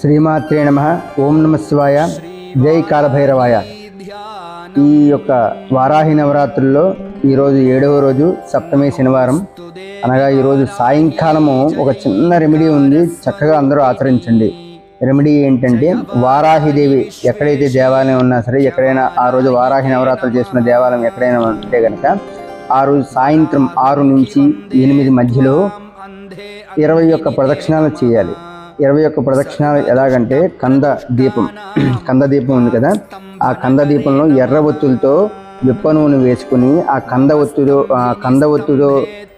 శ్రీమాత్రే నమ. ఓం నమ శివాయ. జై కాలభైరవాయ. ఈ యొక్క వారాహి నవరాత్రుల్లో ఈరోజు ఏడవ రోజు సప్తమి శనివారం. అనగా ఈరోజు సాయంకాలము ఒక చిన్న రెమెడీ ఉంది. చక్కగా అందరూ ఆచరించండి. రెమెడీ ఏంటంటే వారాహిదేవి ఎక్కడైతే దేవాలయం ఉన్నా సరే ఎక్కడైనా ఆ రోజు వారాహి నవరాత్రులు చేసిన దేవాలయం ఎక్కడైనా ఉంటే కనుక ఆ రోజు సాయంత్రం ఆరు నుంచి ఎనిమిది మధ్యలో ఇరవై ఒక్క ప్రదక్షిణాలు చేయాలి. ఇరవై ఒక్క ప్రదక్షిణాలు ఎలాగంటే కంద దీపం. కంద దీపం ఉంది కదా? ఆ కంద దీపంలో ఎర్ర ఒత్తులతో విప్ప నూనె వేసుకుని ఆ కంద ఒత్తుడు ఆ కంద ఒత్తుతో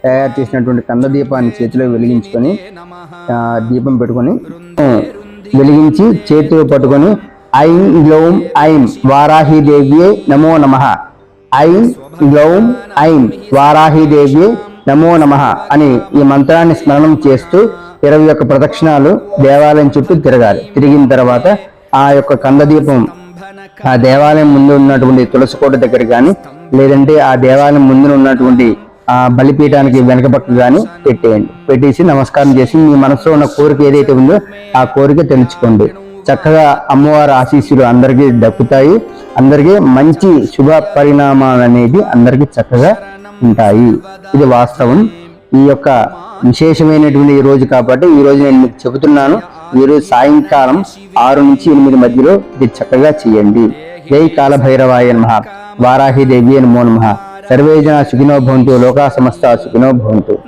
తయారు చేసినటువంటి కంద దీపాన్ని చేతిలో వెలిగించుకొని దీపం పెట్టుకొని వెలిగించి చేతిలో పట్టుకొని ఐం గ్లౌం ఐం వారాహిదేవ్యే నమో నమః. ఐం గ్లౌం ఐం వారాహిదేవ్యే నమో నమ అని ఈ మంత్రాన్ని స్మరణం చేస్తూ ఇరవై ఒక్క ప్రదక్షిణాలు దేవాలయం చుట్టూ తిరగాలి. తిరిగిన తర్వాత ఆ యొక్క కందదీపం ఆ దేవాలయం ముందు ఉన్నటువంటి తులసి కోట దగ్గర కానీ లేదంటే ఆ దేవాలయం ముందు ఉన్నటువంటి ఆ బలిపీఠానికి వెనక పక్క కానీ పెట్టేయండి. పెట్టేసి నమస్కారం చేసి మీ మనసులో ఉన్న కోరిక ఏదైతే ఉందో ఆ కోరిక తెలుసుకోండి. చక్కగా అమ్మవారి ఆశీస్సులు అందరికీ దక్కుతాయి. అందరికీ మంచి శుభ పరిణామాలు అనేది అందరికీ చక్కగా ఉంటాయి. ఇది వాస్తవం. ఈ యొక్క విశేషమైనటువంటి ఈ రోజు కాబట్టి ఈ రోజు నేను మీకు చెబుతున్నాను ఈరోజు సాయంకాలం ఆరు నుంచి ఎనిమిది మధ్యలో ఇది చక్కగా చేయండి. జై కాలభైరవాయ నమ. వారాహి దేవి నమో నమ. సర్వేజన సుఖినో భవంతు. లోకా సమస్త సుఖినో భవంతు.